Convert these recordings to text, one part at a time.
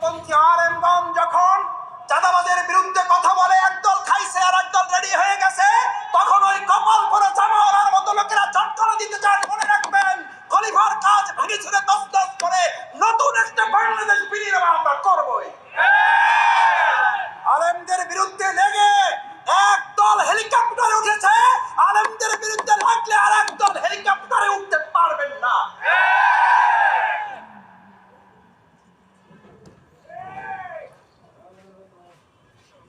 空调。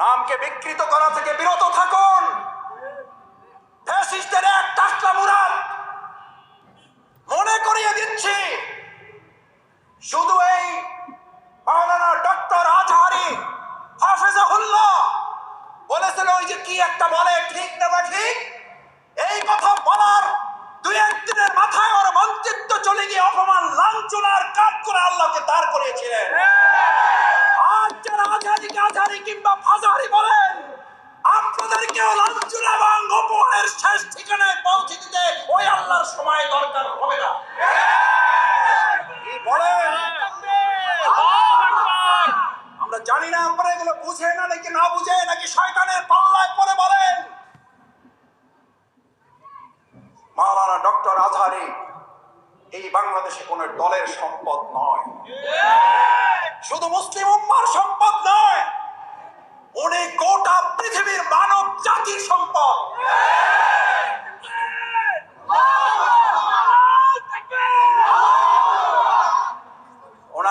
নামকে বিকৃত করা থেকে বিরত থাকুন। মনে করিয়ে দিচ্ছি, শুধু এই মাওলানা ডক্টর আজহারি হাফেজাহুল্লাহ বলেছিল, ওই যে কি একটা বলে, ঠিক না বা ঠিক? এই কথা বলার দুই একদিনের মাথায় ওর মন্ত্রিত্ব চলে গিয়ে অপমান, লাঞ্ছনার কাজ করে আল্লাহকে দাঁড় করিয়েছিলেন। আজ যারা আজহারিকে আজহারি বুঝে না নাকি না বুঝে নাকি শয়তানের পাল্লায় পরে বলেন? মাওলানা ডক্টর আজহারি এই বাংলাদেশে কোন দলের সম্পদ নয়। শুধু মুসলিম উম্মার সম্পদ নয় উনি গোটা পৃথিবীর মানব জাতির সম্পদ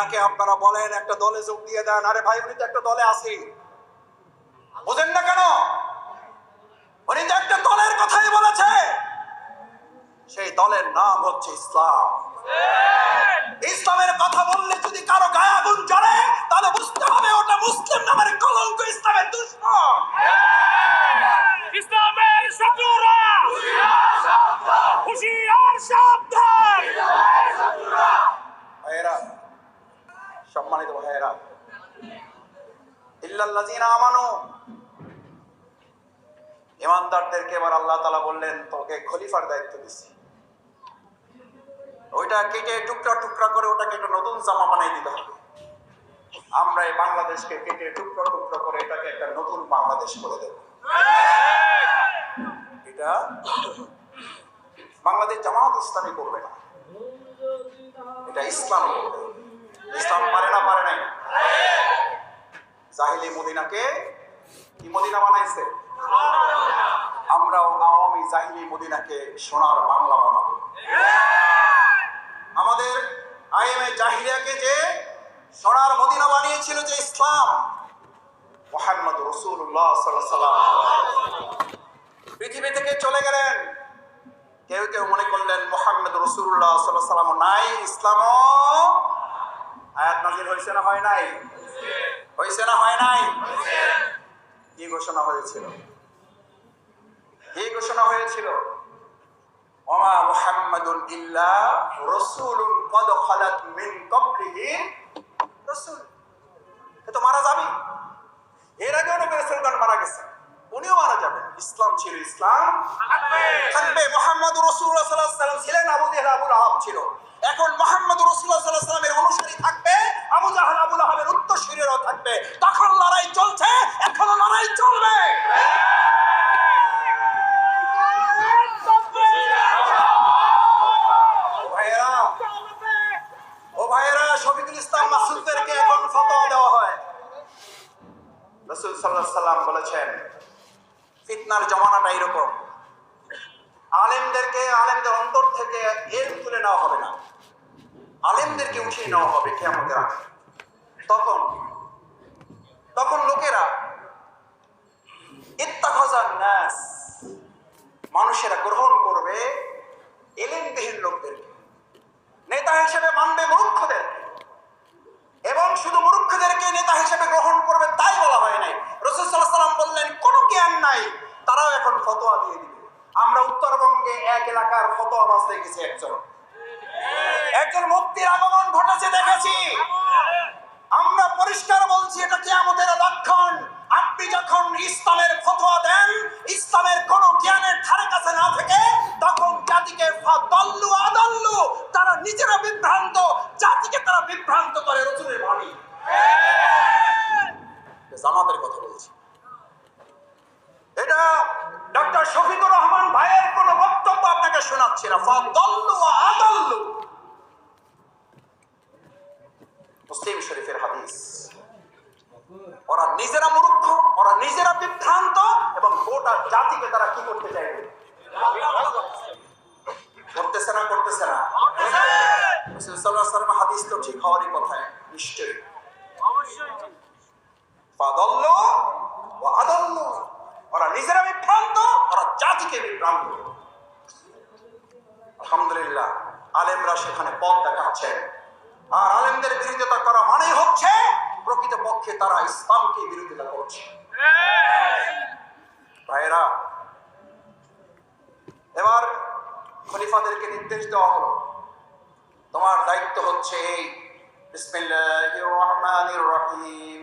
ওনাকে আপনারা বলেন, একটা দলে যোগ দিয়ে দেন। আরে ভাই, উনি তো একটা দলে আসি বুঝেন না কেন? উনি তো একটা দলের কথাই বলেছে। সেই দলের নাম হচ্ছে ইসলাম। ইসলামের কথা বললে যদি কারও গায়ে আগুন জ্বলে, তাহলে বুঝতে হবে ওটা মুসলিম নামের কলঙ্ক ইসলামের দুশ্মন ইসলামের শত্রুরা হুশিয়ার সাবধান ভাইয়েরা সম্মানিত ভাইয়েরা ইমানদারদেরকে এবার আল্লাহ তাআলা বললেন, তোকে খলিফার দায়িত্ব দিছি। ওইটা কেটে টুকরা টুকরা করে ওটাকে একটা নতুন জামা বানাই দিতে হবে। আমরা এই বাংলাদেশকে কেটে টুকরা টুকরা করে এটাকে একটা নতুন বাংলাদেশ করে দেব। এটা বাংলাদেশ জামাত ইসলামী করবে না। এটা ইসলাম করবে। ইসলাম পারে না, পারে নাই। জাহিলি মদিনাকে কি মদিনা বানাইছে? আমরাও আওয়ামী জাহিলি মদিনাকে সোনার বাংলা বানাবো। আমাদের আইএমএ জাহিলিয়াকে যে সোনার মদিনা বানিয়েছিল যে ইসলাম, মোহাম্মদ রসুল্লাহ সাল্লাম পৃথিবী থেকে চলে গেলেন। কেউ কেউ মনে করলেন মোহাম্মদ রসুল্লাহ সাল্লাহ সাল্লাম নাই, ইসলামও আয়াত নাজির হয়েছে না হয় নাই? হয়েছে না হয় নাই? কি ঘোষণা হয়েছিল? কি ঘোষণা হয়েছিল? ওমা মুহাম্মাদুন ইল্লা রাসূলুন কদ খালাত মিন ক্বাবলিহি রাসূল। এ তো মারা যাবে এর আগেও নবী রাসূলগণ মারা গেছে। উনিও মারা যাবেন ইসলাম ছিল ইসলাম। থাকবে। মোহাম্মদ রসুল্লাহ সাল্লাহ সাল্লাম ছিলেন আবু জেহেল আবুল আহাব ছিল। এখন মোহাম্মদ রসুল্লাহ অনুসারী থাকবে, আবু জাহাল আবুল আহাবের উত্তরসূরিরাও থাকবে। তখন লড়াই চলছে, এখনও লড়াই চলবে। আলেমদেরকে, আলেমদের অন্তর থেকে এর তুলে নেওয়া হবে না। আলেমদেরকে উঠিয়ে নেওয়া হবে কেমতের আগে। তখন তখন লোকেরা ইত্তাখাজান মানুষেরা গ্রহণ করবে এলিমবিহীন লোকদের। নেতা হিসেবে মানবে মূর্খদের। এবং শুধু মূর্খদেরকে নেতা হিসেবে গ্রহণ করবে তাই বলা হয় নাই। রসুলাম বললেন, কোনো জ্ঞান নাই, তারাও এখন ফতোয়া দিয়ে দিবে। আমরা উত্তরবঙ্গে এক এলাকার ফতোয়া বাস দেখেছি একজন। একজন মুক্তির আগমন ঘটেছে, দেখেছি। আমরা পরিষ্কার বলছি, এটা কি আমাদের লক্ষণ। আপনি যখন ইসলামের ফতোয়া দেন, ইসলামের কোন জ্ঞানের ধারে কাছে না থেকে, তখন জাতিকে দল্লু আদল্লু, তারা নিজেরা বিভ্রান্ত, জাতিকে তারা বিভ্রান্ত করে রসুলের বাণী। জামাতের কথা বলছি। এটা ডক্টর শফিকুর রহমান ভাইয়ের কোন বক্তব্য আপনাকে শোনাচ্ছি না। দল্লু আদল্লু। মুসলিম শরীফের হাদিস। ওরা নিজেরা মূর্খ, ওরা নিজেরা বিভ্রান্ত এবং গোটা জাতিকে তারা কি করতে চাইবে? করতেছে না করতেছে না। হাদিস তো ঠিক হওয়ারই কথা, নিশ্চয়ই। ফাদাল্লু ওয়া আদাল্লু। ওরা নিজেরা বিভ্রান্ত, ওরা জাতিকে বিভ্রান্ত। আলহামদুলিল্লাহ, আলেমরা সেখানে পথ দেখাচ্ছেন। আর আলেমদের বিরোধিতা করা মানে হচ্ছে প্রকৃত পক্ষে তারা ইসলামকে বিরোধিতা করছে ভাইরা এবার খলিফাদেরকে নির্দেশ দেওয়া হলো তোমার দায়িত্ব হচ্ছে এই বিসমিল্লাহির রহমানির রহিম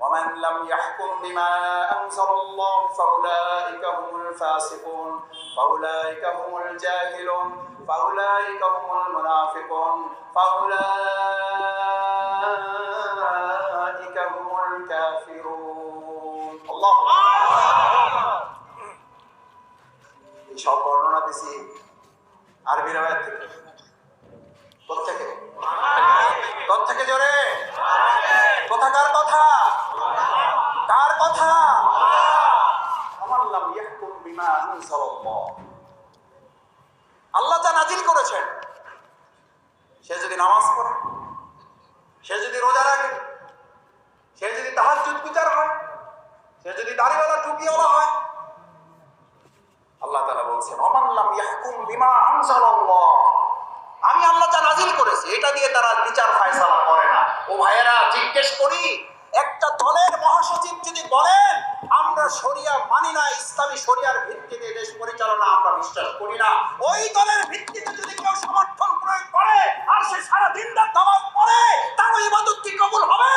ومن لم يحكم بما أنزل الله فأولئك هم الفاسقون فأولئك هم الجاهلون فأولئك هم المنافقون فأولئك هم الكافرون الله এই সব বর্ণনা দিছি আরবি রাবায়াত থেকে কোথেকে কোথেকে জোরে কোথাকার কথা কার কথা আমার নাম ইয়াহকুম বিমা আল্লাহ যা নাজিল করেছেন, সে যদি নামাজ পড়ে, সে যদি রোজা রাখে, সে যদি তাহাজ্জুদ বিচার হয়, সে যদি দাড়িওয়ালা টুপিওয়ালা হয়, আল্লাহ তাআলা বলছেন ইয়াহকুম বিমা আমি আল্লাহ যা নাজিল করেছি, এটা দিয়ে তারা বিচার ফায়সালা করে না। ও ভাইয়েরা, জিজ্ঞেস করি, একটা দলের মহাসচিব যদি বলেন শরিয়া মানি না, ইসলামী শরিয়ার ভিত্তিতে দেশ পরিচালনা আমরা বিশ্বাস করি না। ওই দলের ভিত্তিতে যদি কেউ সমর্থন প্রয়োগ করে, আর সে সারা দিন রাত নামাজ পড়ে তার ওই কি কবুল হবে?